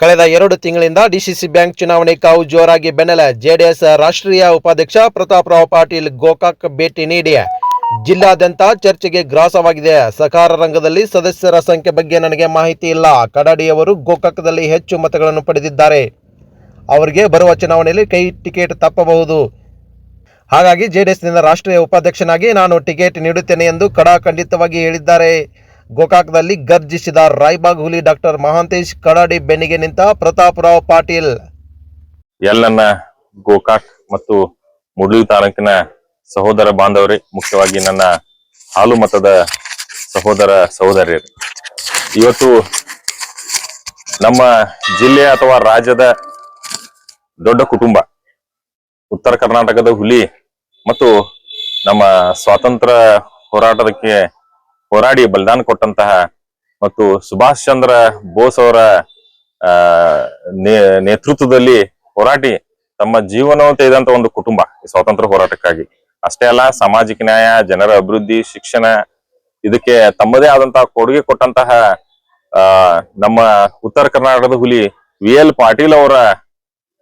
ಕಳೆದ ಎರಡು ತಿಂಗಳಿಂದ ಡಿಸಿಸಿ ಬ್ಯಾಂಕ್ ಚುನಾವಣೆ ಕಾವು ಜೋರಾಗಿ ಬೆನ್ನೆಲೆ ಜೆಡಿಎಸ್ ರಾಷ್ಟ್ರೀಯ ಉಪಾಧ್ಯಕ್ಷ ಪ್ರತಾಪ್ ರಾವ್ ಪಾಟೀಲ್ ಗೋಕಾಕ್ ಭೇಟಿ ನೀಡಿ ಜಿಲ್ಲಾದ್ಯಂತ ಚರ್ಚೆಗೆ ಗ್ರಾಸವಾಗಿದೆ. ಸಹಕಾರ ರಂಗದಲ್ಲಿ ಸದಸ್ಯರ ಸಂಖ್ಯೆ ಬಗ್ಗೆ ನನಗೆ ಮಾಹಿತಿ ಇಲ್ಲ. ಕಡಾಡಿಯವರು ಗೋಕಾಕದಲ್ಲಿ ಹೆಚ್ಚು ಮತಗಳನ್ನು ಪಡೆದಿದ್ದಾರೆ. ಅವರಿಗೆ ಬರುವ ಚುನಾವಣೆಯಲ್ಲಿ ಕೈ ಟಿಕೆಟ್ ತಪ್ಪಬಹುದು. ಹಾಗಾಗಿ ಜೆಡಿಎಸ್ನಿಂದ ರಾಷ್ಟ್ರೀಯ ಉಪಾಧ್ಯಕ್ಷನಾಗಿ ನಾನು ಟಿಕೆಟ್ ನೀಡುತ್ತೇನೆ ಎಂದು ಕಡಾಖಂಡಿತವಾಗಿ ಹೇಳಿದ್ದಾರೆ. ಗೋಕಾಕದಲ್ಲಿ ಗರ್ಜಿಸಿದ ರಾಯ್ಬಾಗ್ ಹುಲಿ ಡಾಕ್ಟರ್ ಮಹಾಂತೇಶ್ ಕಡಾಡಿ ಬೆನ್ನಿಗೆ ನಿಂತ ಪ್ರತಾಪ್ ರಾವ್ ಪಾಟೀಲ್. ಎಲ್ಲನ್ನ ಗೋಕಾಕ್ ಮತ್ತು ಮುಡ್ಲಿ ತಾಲೂಕಿನ ಸಹೋದರ ಬಾಂಧವರೇ, ಮುಖ್ಯವಾಗಿ ನನ್ನ ಹಾಲು ಮತದ ಸಹೋದರ ಸಹೋದರಿಯರು. ಇವತ್ತು ನಮ್ಮ ಜಿಲ್ಲೆ ಅಥವಾ ರಾಜ್ಯದ ದೊಡ್ಡ ಕುಟುಂಬ, ಉತ್ತರ ಕರ್ನಾಟಕದ ಹುಲಿ ಮತ್ತು ನಮ್ಮ ಸ್ವಾತಂತ್ರ್ಯ ಹೋರಾಟದಕ್ಕೆ ಹೋರಾಡಿ ಬಲಿದಾನ ಕೊಟ್ಟಂತಹ ಮತ್ತು ಸುಭಾಷ್ ಚಂದ್ರ ಬೋಸ್ ಅವರ, ಆ ನೇತೃತ್ವದಲ್ಲಿ ಹೋರಾಟಿ ತಮ್ಮ ಜೀವನವಂತ ತೆಗೆದಂತ ಒಂದು ಕುಟುಂಬ ಸ್ವಾತಂತ್ರ್ಯ ಹೋರಾಟಕ್ಕಾಗಿ. ಅಷ್ಟೇ ಅಲ್ಲ, ಸಾಮಾಜಿಕ ನ್ಯಾಯ, ಜನರ ಅಭಿವೃದ್ಧಿ, ಶಿಕ್ಷಣ, ಇದಕ್ಕೆ ತಮ್ಮದೇ ಆದಂತಹ ಕೊಡುಗೆ ಕೊಟ್ಟಂತಹ, ಆ, ನಮ್ಮ ಉತ್ತರ ಕರ್ನಾಟಕದ ಹುಲಿ ವಿ ಎಲ್ ಪಾಟೀಲ್ ಅವರ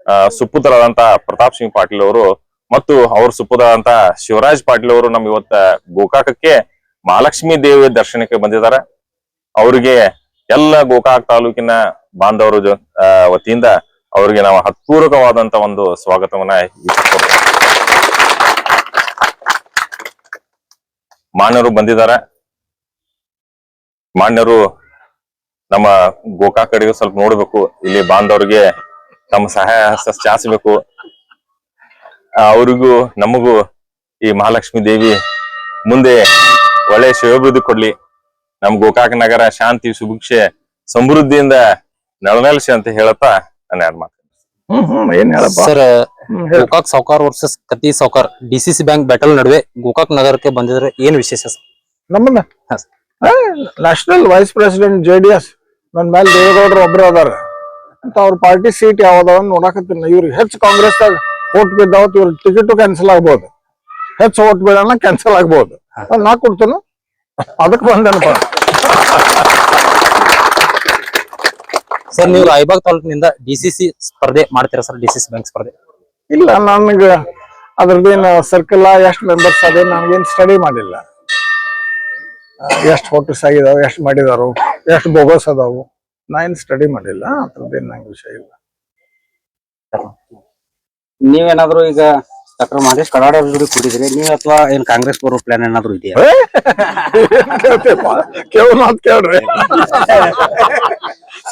ಸುಪುತ್ರರಾದಂತಹ ಸುಪುತ್ರರಾದಂತ ಪ್ರತಾಪ್ ಸಿಂಗ್ ಪಾಟೀಲ್ ಅವರು ಮತ್ತು ಅವ್ರ ಸುಪುತ್ರ ಶಿವರಾಜ್ ಪಾಟೀಲ್ ಅವರು ನಮ್ ಇವತ್ತ ಗೋಕಾಕಕ್ಕೆ ಮಹಾಲಕ್ಷ್ಮಿ ದೇವಿ ದರ್ಶನಕ್ಕೆ ಬಂದಿದ್ದಾರೆ. ಅವರಿಗೆ ಎಲ್ಲ ಗೋಕಾಕ್ ತಾಲೂಕಿನ ಬಾಂಧವರು ವತಿಯಿಂದ ಅವರಿಗೆ ನಾವು ಹತ್ಪೂರ್ವಕವಾದಂತ ಒಂದು ಸ್ವಾಗತವನ್ನ. ಮಾನ್ಯರು ಬಂದಿದ್ದಾರೆ. ಮಾನ್ಯರು ನಮ್ಮ ಗೋಕಾಕ್ ಕಡೆಗೆ ಸ್ವಲ್ಪ ನೋಡ್ಬೇಕು. ಇಲ್ಲಿ ಬಾಂಧವರಿಗೆ ತಮ್ಮ ಸಹಾಯ ಹಸ್ತ ಚಾಚಬೇಕು ಆ, ಅವ್ರಿಗೂ ನಮಗೂ ಈ ಮಹಾಲಕ್ಷ್ಮಿ ದೇವಿ ಮುಂದೆ ಒಳ್ಳೆ ಶಿವಾಭಿವೃದ್ಧಿ ಕೊಡ್ಲಿ. ನಮ್ ಗೋಕಾಕ್ ನಗರ ಶಾಂತಿ ಸುಭಿಕ್ಷೆ ಸಮೃದ್ಧಿಯಿಂದ ನೆಲನೆಲ್ಸಿ ಅಂತ ಹೇಳತ್ತಾ ನಾನು ಎರಡು ಮಾತು. ಹ್ಮ್ ಹ್ಮ್ ಏನ್ ಹೇಳಪ್ಪ? ಸರ್. ಗೋಕಾಕ್ ಸಾವ್ಕಾರ್ ವರ್ಸಸ್ ಕತಿ ಸಾವ್ಕಾರ್. ಡಿಸಿಸಿ ಬ್ಯಾಂಕ್ ಬ್ಯಾಟಲ್ ನಡುವೆ ಗೋಕಾಕ್ ನಗರಕ್ಕೆ ಬಂದಿದ್ರೆ ಏನ್ ವಿಶೇಷ ಸರ್? ನಮ್ಮನ್ನ? National vice president J D S ನನ್ ಮೇಲೆ ದೇವೇಗೌಡರು ಒಬ್ರು ಅದಾರ. ಅಂತ ಅವ್ರ ಪಾರ್ಟಿ ಸೀಟ್ ಯಾವ್ದಾವ ನೋಡಕತ್ತೀನಿ. ಇವ್ರಿಗೆ ಹೆಚ್ಚು ಕಾಂಗ್ರೆಸ್ದಾಗ ಓಟ್ ಬಿದ್ದಾವತ್ ಇವ್ರ ಟಿಕೆಟ್ ಕ್ಯಾನ್ಸಲ್ ಆಗ್ಬೋದು. ಹೆಚ್ಚು ಓಟ್ ಬೀಳೋಣ ಕ್ಯಾನ್ಸಲ್ ಆಗ್ಬೋದು. ನಾ ಕೊಡ್ತೇನೆ? ಅದಕ್ಕೆ ಬಂದೇನಪ್ಪ? ಸರ್ ನೀವು ಐಬಾಗ್ ತಾಲೂಕಿನಿಂದ ಡಿ ಸಿ ಸಿ ಸ್ಪರ್ಧೆ ಮಾಡ್ತೀರಾ ಸರ್ ಡಿಸಿಸಿ ಬ್ಯಾಂಕ್ ಸ್ಪರ್ಧೆ? ಇಲ್ಲ ನನಗೆ ಅದ್ರದ್ದೇನು ಸರ್ಕಲ್ ಎಷ್ಟು ಮೆಂಬರ್ಸ್ ಅದೇ ನನಗೇನು ಸ್ಟಡಿ ಮಾಡಿಲ್ಲ. ಎಷ್ಟು ಫೋಟೋಸ್ ಆಗಿದಾವೆ ಎಷ್ಟು ಮಾಡಿದಾರು ಎಷ್ಟು ಬೋಗಸ್ ಅದಾವು ನಾ ಏನು ಸ್ಟಡಿ ಮಾಡಿಲ್ಲ ಅದ್ರದ್ದೇನು ನಂಗೆ ವಿಷಯ ಇಲ್ಲ. ನೀವೇನಾದ್ರೂ ಈಗ ಡಾಕ್ಟರ್ ಮಹೇಶ್ ಕಡಾಡ ಅವ್ರ ಜೋಡಿ ಕೂಡಿದ್ರಿ. ನೀವ್ ಅಥವಾ ಏನ್ ಕಾಂಗ್ರೆಸ್ ಬರೋ ಪ್ಲಾನ್ ಏನಾದ್ರು ಇದೆಯಾ? ಕೇವಲ ಅಂತ ಕೇಳ್ರಿ.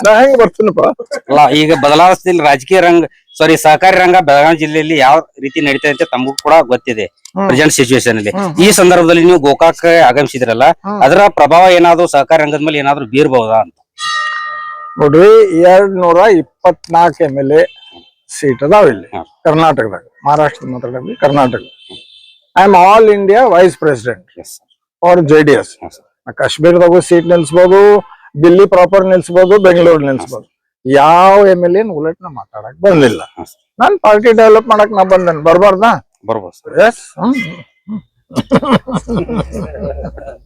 ನಾ ಹೆಂಗ್ ಬರ್ತೀನಪ್ಪ? ಅಲ್ಲ ಈಗ ಬದಲಾವಣೆ ರಾಜಕೀಯ ರಂಗ ಸಾರಿ ಸಹಕಾರಿ ರಂಗ ಬೆಳಗಾವಿ ಜಿಲ್ಲೆಯಲ್ಲಿ ಯಾವ ರೀತಿ ನಡೀತಾ ಅಂತ ತಮಗೂ ಕೂಡ ಗೊತ್ತಿದೆ. ಪ್ರೆಸೆಂಟ್ ಸಿಚುವೇಶನ್ ಅಲ್ಲಿ. ಈ ಸಂದರ್ಭದಲ್ಲಿ ನೀವು ಗೋಕಾಕ್ ಆಗಮಿಸಿದ್ರಲ್ಲ. ಅದರ ಪ್ರಭಾವ ಏನಾದ್ರು ಸಹಕಾರಿ ರಂಗದ ಮೇಲೆ ಏನಾದ್ರು ಬೀರ್ಬಹುದಾ ಅಂತ? ನೋಡ್ರಿ ಎರಡ್ ನೂರ ಇಪ್ಪತ್ನಾಲ್ಕು ಎಂ ಎಲ್ ಎ ಸೀಟ್ ಅದಾವ ಇಲ್ಲಿ. ಕರ್ನಾಟಕದಾಗ ಮಹಾರಾಷ್ಟ್ರದ ಮಾತಾಡಲಿ Karnataka. I am all India vice president for J D S ಕಾಶ್ಮೀರದಾಗೂ seat ನಿಲ್ಸ್ಬೋದು ದಿಲ್ಲಿ ಪ್ರಾಪರ್ ನಿಲ್ಸ್ಬೋದು ಬೆಂಗಳೂರು ನಿಲ್ಸ್ಬೋದು. ಯಾವ ಎಂ ಎಲ್ ಎನ್ ಉಲಟ್ ನಾ ಮಾತಾಡಕ್ ಬಂದಿಲ್ಲ. ನಾನು ಪಾರ್ಟಿ ಡೆವಲಪ್ ಮಾಡಕ್ ನಾ ಬಂದೇನೆ ಬರ್ಬಾರ್ದಾ? ಬರ್ಬೋದು ಹ್ಮ್ ಎಸ್